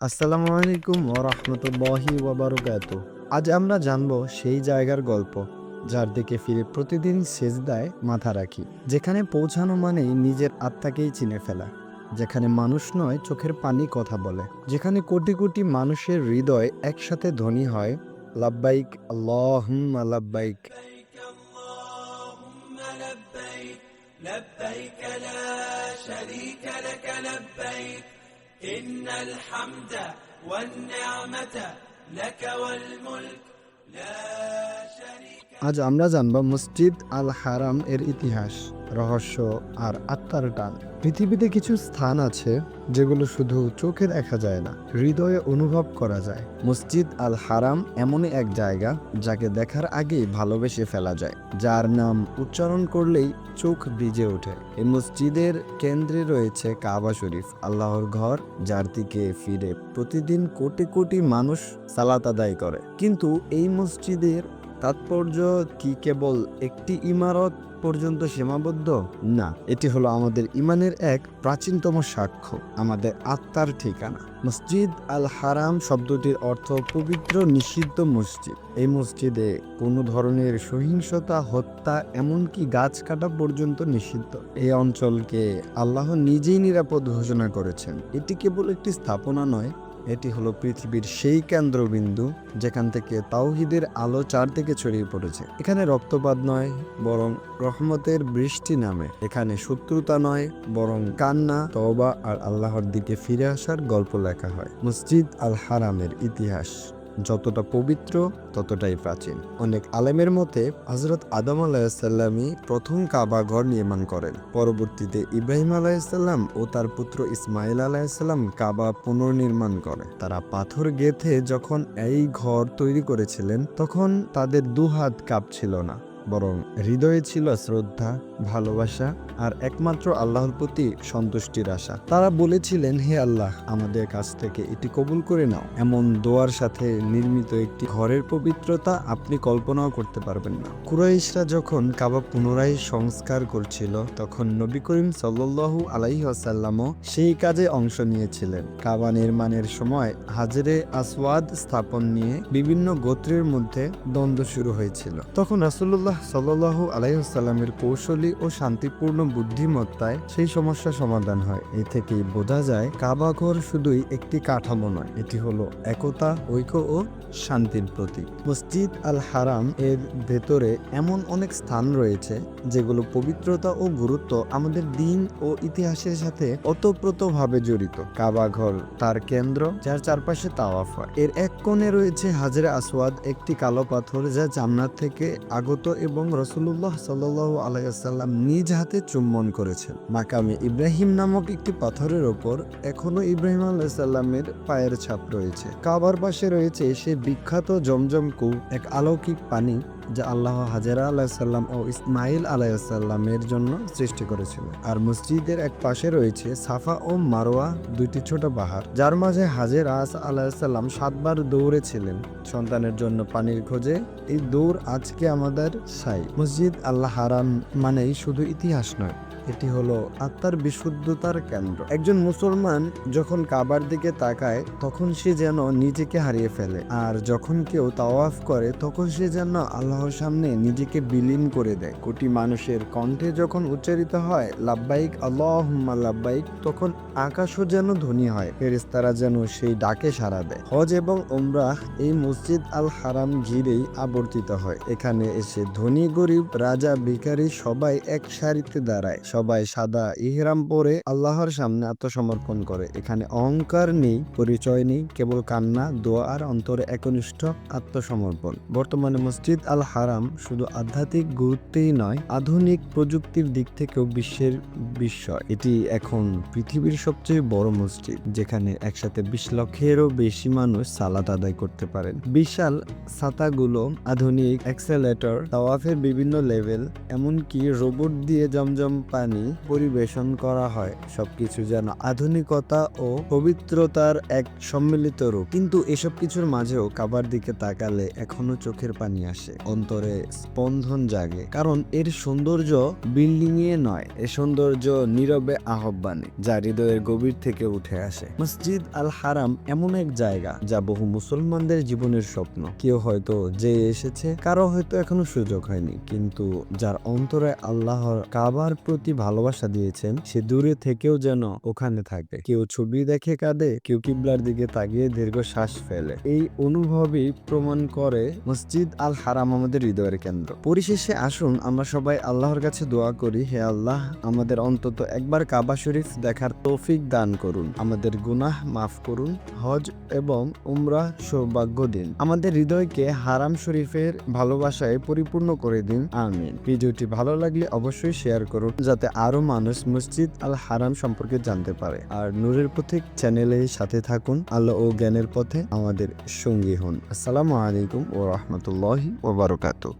আসসালামু আলাইকুম ওয়া রাহমাতুল্লাহি ওয়া বারাকাতু আজ আমরা জানব সেই জায়গার গল্প যার দিকে ফিরে প্রতিদিন সেজদায় মাথা রাখি যেখানে পৌঁছানো মানেই নিজের আত্মাকেই চিনে ফেলা যেখানে মানুষ নয় চোখের পানি কথা বলে যেখানে কোটি কোটি মানুষের হৃদয় একসাথে ধ্বনি হয় লাব্বাইক আল্লাহুম্মা লাব্বাইক اللهم لبيك لبيك لا شريك لك لبيك إن الحمد والنعمة لك والملك لا شريك আজ আমরা জানব মসজিদ আল হারাম এর ইতিহাস রহস্য আর আত্মার টান। পৃথিবীতে কিছু স্থান আছে যেগুলো শুধু চোখে দেখা যায় না, হৃদয়ে অনুভব করা যায়। মসজিদ আল হারাম এমনই এক জায়গা যাকে দেখার আগেই ভালোবেসে ফেলা যায়, যার নাম উচ্চারণ করলেই চোখ ভিজে ওঠে। এই মসজিদের কেন্দ্রে রয়েছে কাবা শরীফ, আল্লাহর ঘর, যার দিকে ফিরে প্রতিদিন কোটি কোটি মানুষ সালাত আদায় করে। কিন্তু এই মসজিদের তাৎপর্য কি কেবল একটি ইমারত পর্যন্ত সীমাবদ্ধ? না, এটি হলো আমাদের ইমানের এক প্রাচীনতম সাক্ষ্য, আমাদের আত্মার ঠিকানা। মসজিদ আল হারাম শব্দটির অর্থ পবিত্র নিষিদ্ধ মসজিদ। এই মসজিদে কোনো ধরনের সহিংসতা, হত্যা, এমনকি গাছ কাটা পর্যন্ত নিষিদ্ধ। এই অঞ্চলকে আল্লাহ নিজেই নিরাপদ ঘোষণা করেছেন। এটি কেবল একটি স্থাপনা নয় এটি হলো পৃথিবীর সেই কেন্দ্রবিন্দু যেখান থেকে তাওহিদের আলো চারদিকে ছড়িয়ে পড়েছে। এখানে রক্তপাত নয়, বরং রহমতের বৃষ্টি নামে। এখানে শত্রুতা নয়, বরং কান্না, তওবা আর আল্লাহর দিকে ফিরে আসার গল্প লেখা হয়। মসজিদ আল হারামের ইতিহাস। যতটা পবিত্র, ততটাই প্রাচীন। অনেক আলেমের মতে হজরত আদম আলাহিসাল্লামই প্রথম কাবা ঘর নির্মাণ করেন। পরবর্তীতে ইব্রাহিম আলাহিসাল্লাম ও তার পুত্র ইসমাইল আলাহিসাল্লাম কাবা পুনর্নির্মাণ করে। তারা পাথর গেথে যখন এই ঘর তৈরি করেছিলেন, তখন তাদের দুহাত কাঁপছিল না। বরং হৃদয়ে ছিল শ্রদ্ধা, ভালোবাসা আর একমাত্র আল্লাহর প্রতি সন্তুষ্টির আশা। তারা বলেছিলেন, হে আল্লাহ, আমাদের কাছ থেকে এটি কবুল করে নাও। এমন দোয়ার সাথে নির্মিত একটি ঘরের পবিত্রতা আপনি কল্পনাও করতে পারবেন না। কুরাইশরা যখন কাবা পুনরায় সংস্কার করছিল, তখন নবী করিম সাল্লু আলাইসাল্লামও সেই কাজে অংশ নিয়েছিলেন। কাবা নির্মাণের সময় হাজরে আসওয়াদ স্থাপন নিয়ে বিভিন্ন গোত্রের মধ্যে দ্বন্দ্ব শুরু হয়েছিল। তখন রাসুল্লাহ সাল্লু আলাইসাল্লামের কৌশলী ও শান্তিপূর্ণ বুদ্ধিমত্তায় সেই সমস্যা সমাধান হয়। এ থেকেই বোঝা যায় কাবাঘর শুধুই একটি কাঠামো নয়, এটি হলো একতা, ঐক্য ও শান্তির প্রতীক। মসজিদ আল হারাম এর ভেতরে এমন অনেক স্থান রয়েছে, যেগুলো পবিত্রতা ও গুরুত্ব আমাদের দিন ও ইতিহাসের সাথে ওতপ্রোতভাবে জড়িত। কাবাঘর তার কেন্দ্র, যার চারপাশে তাওয়াফ হয়। এর এক কোণে রয়েছে হাজরে আসওয়াদ, একটি কালো পাথর যা জান্নাত থেকে আগত এবং রসুল্লাহ সাল্লাহ আলাইসাল্লাম নিজ হাতে চুম্বন করেছেন। মাকামে ইব্রাহিম নামক একটি পাথরের ওপর এখনও ইব্রাহিম আলাইসাল্লামের পায়ের ছাপ রয়েছে। কাবার পাশে রয়েছে সে বিখ্যাত জমজম কূপ, এক আলৌকিক পানি যা আল্লাহ হাজেরা আলাহিসাল্লাম ও ইসমাইল আলাইসাল্লামের জন্য সৃষ্টি করেছিল। আর মসজিদের এক পাশে রয়েছে সাফা ও মারোয়া দুইটি ছোট পাহাড়, যার মাঝে হাজেরা আলাহিসাল্লাম সাতবার দৌড়েছিলেন সন্তানের জন্য পানির খোঁজে এই দৌড় আজকে আমাদের সাই। মসজিদ আল্লাহ হারাম মানেই শুধু ইতিহাস নয় এটি হলো আত্মার বিশুদ্ধতার কেন্দ্র। একজন মুসলমান যখন কাবার দিকে তাকায়, তখন সে যেন নিজেকে হারিয়ে ফেলে। আর যখন কেউ তাওয়াফ করে, তখন সে যেন আল্লাহর সামনে নিজেকে বিলীন করে দেয়। কোটি মানুষের কণ্ঠে যখন উচ্চারিত হয়, লাব্বাইক আল্লাহ লাব্বাইক, তখন আকাশও যেন ধনী হয়। ফেরেশতারা যেন সেই ডাকে সাড়া দেয়। হজ এবং ওমরাহ এই মসজিদ আল হারাম ঘিরেই আবর্তিত হয়। এখানে এসে ধনী, গরিব, রাজা, ভিখারি সবাই এক সারিতে দাঁড়ায়। সবাই সাদা ইহরাম পরে আল্লাহর সামনে আত্মসমর্পণ করে। এখানে অহংকার নেই, পরিচয় নেই, কেবল কান্না, দোয়া আর অন্তরে একনিষ্ঠ আত্মসমর্পণ। বর্তমানে মসজিদ আল হারাম শুধু আধ্যাত্মিক গুরুত্বেই নয়, আধুনিক প্রযুক্তির দিক থেকেও বিশ্বের বিস্ময়। এটি এখন পৃথিবীর সবচেয়ে বড় মসজিদ, যেখানে একসাথে বিশ লক্ষেরও বেশি মানুষ সালাত আদায় করতে পারেন। বিশাল ছাতাগুলো, আধুনিক অ্যাক্সেলেটর, তাওয়াফের বিভিন্ন লেভেল, এমনকি রোবট দিয়ে জমজম পানি কোরবানি পরিবেশন করা হয়। সবকিছু যেন আধুনিকতা ও পবিত্রতার এক সম্মিলিত রূপ। কিন্তু এসব কিছুর মাঝেও কাবার দিকে তাকালে এখনও চোখের পানি আসে, অন্তরে স্পন্দন জাগে। কারণ এর সৌন্দর্য বিল্ডিং এ নয়, এ সৌন্দর্য নীরবে আহ্বানে, যা হৃদয়ের গভীর থেকে উঠে আসে। মসজিদ আল হারাম এমন এক জায়গা, যা বহু মুসলমানদের জীবনের স্বপ্ন। কেউ হয়তো যে এসেছে, কারও হয়তো এখনও সুযোগ হয়নি। কিন্তু যার অন্তরে আল্লাহর কাবার প্রতি ভালোবাসা দিয়েছেন, সে দূরে থেকেও যেন ওখানে থাকে। কেউ ছবি দেখে কাঁদে, কেউ কিবলার দিকে তাকিয়ে দীর্ঘ শ্বাস ফেলে। এই অনুভবই প্রমাণ করে মসজিদ আল হারাম আমাদের হৃদয়ের কেন্দ্র। পরিশেষে আসুন, আমরা সবাই আল্লাহর কাছে দোয়া করি, হে আল্লাহ, আমাদের অন্তত একবার কাবা শরীফ দেখার তৌফিক দান করুন। আমাদের গুনাহ মাফ করুন, হজ এবং উমরা সৌভাগ্য দিন। আমাদের হৃদয়কে হারাম শরীফের ভালোবাসায় পরিপূর্ণ করে দিন, আমিন। ভিডিওটি ভালো লাগলে অবশ্যই শেয়ার করুন, যাতে আরও মানুষ মসজিদ আল হারাম সম্পর্কে জানতে পারে। আর নূরের পথে চ্যানেলে সাথে থাকুন আল্লাহ ও জ্ঞানের পথে আমাদের সঙ্গী হন। আসসালামু আলাইকুম ও রহমতুল্লাহি ও বারকাতুহ।